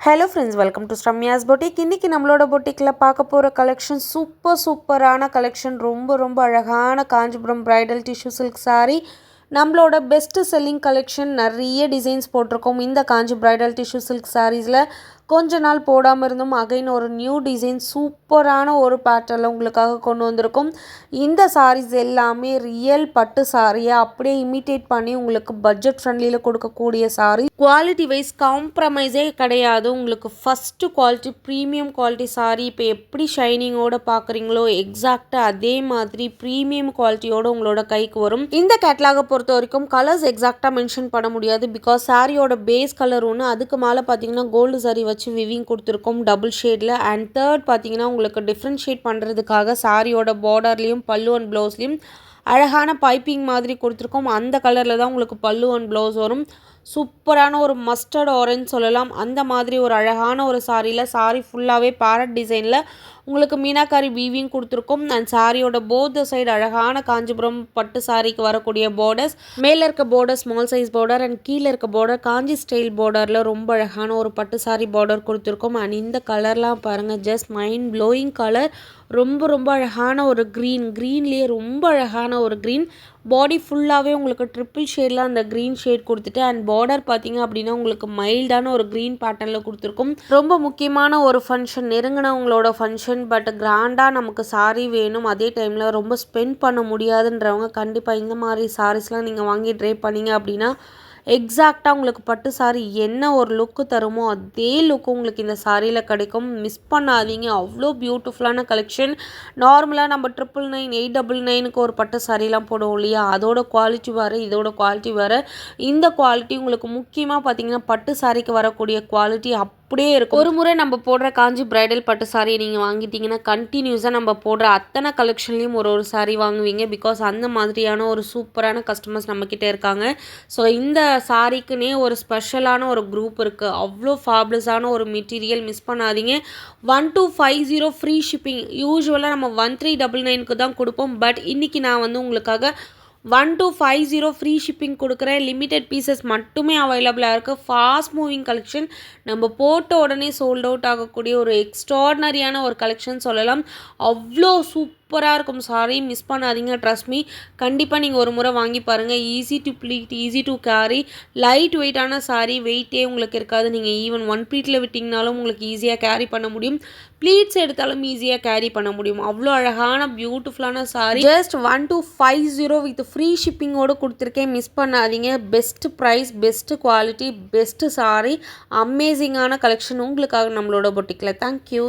Hello friends welcome to Sramya's boutique இன்றைக்கி நம்மளோட பொட்டிக்கில் பார்க்க போகிற கலெக்ஷன் சூப்பர் சூப்பரான கலெக்ஷன் ரொம்ப ரொம்ப அழகான Kanchipuram bridal tissue silk saree நம்மளோட பெஸ்ட்டு செல்லிங் கலெக்ஷன் நிறைய டிசைன்ஸ் போட்டிருக்கோம். இந்த காஞ்சி பிரைடல் டிஷ்யூ சில்க் சாரீஸில் கொஞ்ச நாள் போடாமல் இருந்தும் அகைன் ஒரு நியூ டிசைன் சூப்பரான ஒரு பேட்டர்னில் உங்களுக்காக கொண்டு வந்திருக்கும். இந்த சாரீஸ் எல்லாமே ரியல் பட்டு சாரியை அப்படியே இமிட்டேட் பண்ணி உங்களுக்கு பட்ஜெட் ஃப்ரெண்ட்லியில் கொடுக்கக்கூடிய சாரி குவாலிட்டி வைஸ் காம்ப்ரமைஸே கிடையாது. உங்களுக்கு first quality premium quality saree இப்போ எப்படி ஷைனிங்கோட பார்க்குறீங்களோ எக்ஸாக்டாக அதே மாதிரி ப்ரீமியம் குவாலிட்டியோட உங்களோட கைக்கு வரும். இந்த கேட்லாகை பொறுத்த வரைக்கும் கலர்ஸ் எக்ஸாக்டாக மென்ஷன் பண்ண முடியாது. பிகாஸ் சாரியோட பேஸ் கலர் ஒன்று அதுக்கு மேலே பார்த்தீங்கன்னா கோல்டு சாரி வச்சு விவிங் கொடுத்துருக்கோம் டபுள் ஷேடில் அண்ட் தேர்ட் பார்த்தீங்கன்னா உங்களுக்கு டிஃப்ரென்ஷியேட் பண்ணுறதுக்காக சாரியோட பார்டர்லேயும் பல்லு அண்ட் ப்ளவுஸ்லேயும் அழகான பைப்பிங் மாதிரி கொடுத்துருக்கோம். அந்த கலரில் தான் உங்களுக்கு பல்லு அண்ட் ப்ளவுஸ் வரும். சூப்பரான ஒரு மஸ்டர்ட் ஆரஞ்ச் சொல்லலாம். அந்த மாதிரி ஒரு அழகான ஒரு சாரியில் சாரி ஃபுல்லாகவே பேரட் டிசைனில் உங்களுக்கு மீனாக்காரி வீவியும் கொடுத்துருக்கோம். அண்ட் சாரியோட போத் சைடு அழகான காஞ்சிபுரம் பட்டு சாரிக்கு வரக்கூடிய பார்டர்ஸ் மேலே இருக்க border small size border and கீழே இருக்க பார்டர் காஞ்சி ஸ்டைல் பார்டரில் ரொம்ப அழகான ஒரு பட்டு சாரி பார்டர் கொடுத்துருக்கோம். அண்ட் இந்த கலர்லாம் பாருங்கள் ஜஸ்ட் மைண்ட் ப்ளோயிங் கலர் ரொம்ப ரொம்ப அழகான ஒரு க்ரீன் க்ரீன்லேயே ரொம்ப அழகான ஒரு க்ரீன் பாடி ஃபுல்லாகவே உங்களுக்கு ட்ரிப்பிள் ஷேடில் அந்த க்ரீன் ஷேட் கொடுத்துட்டு அண்ட் பார்டர் பார்த்தீங்க அப்படின்னா உங்களுக்கு மைல்டான ஒரு க்ரீன் பேட்டர்னில் கொடுத்துருக்கும். ரொம்ப முக்கியமான ஒரு ஃபங்க்ஷன் நெருங்கினவங்களோட ஃபங்க்ஷன் பட் கிராண்டாக நமக்கு சாரி வேணும். அதே டைமில் ரொம்ப ஸ்பெண்ட் பண்ண முடியாதுன்றவங்க கண்டிப்பாக இந்த மாதிரி சாரீஸ்லாம் நீங்கள் வாங்கி ட்ரை பண்ணீங்க அப்படின்னா எக்ஸாக்டாக உங்களுக்கு பட்டு சாரி என்ன ஒரு லுக்கு தருமோ அதே லுக்கு உங்களுக்கு இந்த சாரியில் கிடைக்கும். மிஸ் பண்ணாதீங்க. அவ்வளோ பியூட்டிஃபுல்லான கலெக்ஷன் நார்மலாக நம்ம ட்ரிபிள் நைன் எயிட் டபுள் நைனுக்கு ஒரு பட்டு சாரிலாம் போடுவோம் இல்லையா? அதோட குவாலிட்டி வேறு இதோட குவாலிட்டி வேறு. இந்த குவாலிட்டி உங்களுக்கு முக்கியமாக பார்த்தீங்கன்னா பட்டு சாரிக்கு வரக்கூடிய குவாலிட்டி அப் அப்படியே இருக்கும். ஒரு முறை நம்ம போடுற காஞ்சி பிரைடல் பட்டு சாரியை நீங்கள் வாங்கிட்டீங்கன்னா கண்டினியூஸாக நம்ம போடுற அத்தனை கலெக்ஷன்லேயும் ஒரு ஒரு சாரி வாங்குவீங்க. பிகாஸ் அந்த மாதிரியான ஒரு சூப்பரான கஸ்டமர்ஸ் நம்மக்கிட்ட இருக்காங்க. ஸோ இந்த சாரிக்குன்னே ஒரு ஸ்பெஷலான ஒரு குரூப் இருக்குது அவ்வளோ ஃபாப்லஸான ஒரு மெட்டீரியல் மிஸ் பண்ணாதீங்க. One two five zero free shipping யூஸ்வலாக நம்ம ஒன் த்ரீ டபுள் நைனுக்கு தான் கொடுப்போம். பட் இன்றைக்கி நான் வந்து உங்களுக்காக one two five zero free shipping கொடுக்குறேன். லிமிட்டெட் பீசஸ் மட்டுமே அவைலபிளாக இருக்குது ஃபாஸ்ட் மூவிங் கலெக்ஷன் நம்ம போட்ட உடனே சோல்ட் அவுட் ஆகக்கூடிய ஒரு எக்ஸ்ட்ராடனரியான ஒரு கலெக்ஷன் சொல்லலாம். அவ்வளோ சூப் சூப்பராக இருக்கும். சாரி மிஸ் பண்ணாதீங்க. ட்ரஸ்ட் மீ கண்டிப்பாக நீங்கள் ஒரு முறை வாங்கி பாருங்கள் easy to pleat easy to carry light வெயிட்டான சாரி வெயிட்டே உங்களுக்கு இருக்காது. நீங்கள் ஈவன் ஒன் ப்ளீட்டில் விட்டிங்கனாலும் உங்களுக்கு ஈஸியாக கேரி பண்ண முடியும். ப்ளீட்ஸ் எடுத்தாலும் ஈஸியாக கேரி பண்ண முடியும். அவ்வளோ அழகான பியூட்டிஃபுல்லான saree just one two five zero with free ஷிப்பிங்கோடு கொடுத்துருக்கேன். மிஸ் பண்ணாதீங்க. Best price best quality best saree அமேசிங்கான கலெக்ஷன் உங்களுக்காக நம்மளோட பொட்டிக்கில் தேங்க்யூ